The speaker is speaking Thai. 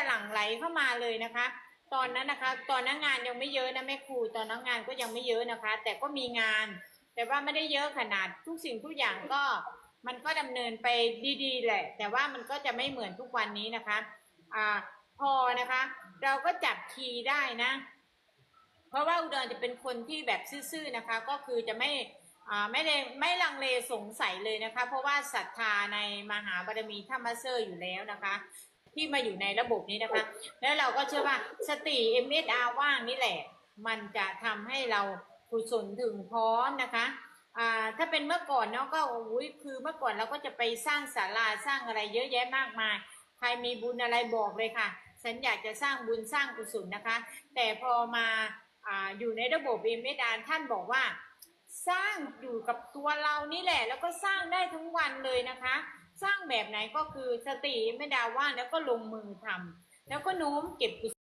จะหลั่งไหลเข้ามาเลยนะคะ ตอนนั้นนะคะ ตอนนั้นงานยังไม่เยอะนะแม่ครูตอนนั้นงานก็ยังไม่เยอะนะคะ แต่ก็มีงาน แต่ว่าไม่ได้เยอะขนาดทุกสิ่งทุกอย่างก็มันก็ดำเนินไปดีๆแหละ แต่ว่ามันก็จะไม่เหมือนทุกวันนี้นะคะอ่าพอนะคะ เราก็จับคีย์ได้นะ เพราะว่าอุดรจะเป็นคนที่แบบซื่อๆนะคะ ก็คือจะไม่อ่าไม่ได้ไม่ลังเลสงสัยเลยนะคะ เพราะว่าศรัทธาในมหาบารมีธรรมเซอร์อยู่แล้วนะคะ ที่มาอยู่ในระบบนี้นะคะ แล้วเราก็เชื่อว่าสติเอ็มเอสอาว่างนี่แหละ มันจะทำให้เรากุศลถึงพร้อมนะคะอ่าถ้าเป็นเมื่อก่อนเนาะก็อุ้ยคือเมื่อก่อนเราก็จะไปสร้างศาลาสร้างอะไรเยอะแยะมากมาย ใครมีบุญอะไรบอกเลยค่ะ ฉันอยากจะสร้างบุญสร้างกุศลนะคะ แต่พอมาอาอยู่ในระบบเอเมดานท่านบอกว่า สร้างอยู่กับตัวเรานี่แหละ แล้วก็สร้างได้ทั้งวันเลยนะคะ สร้างแบบไหนก็คือสติไม่ดาว่างแล้วก็ลงมือทำแล้วก็โน้มเก็บกุศ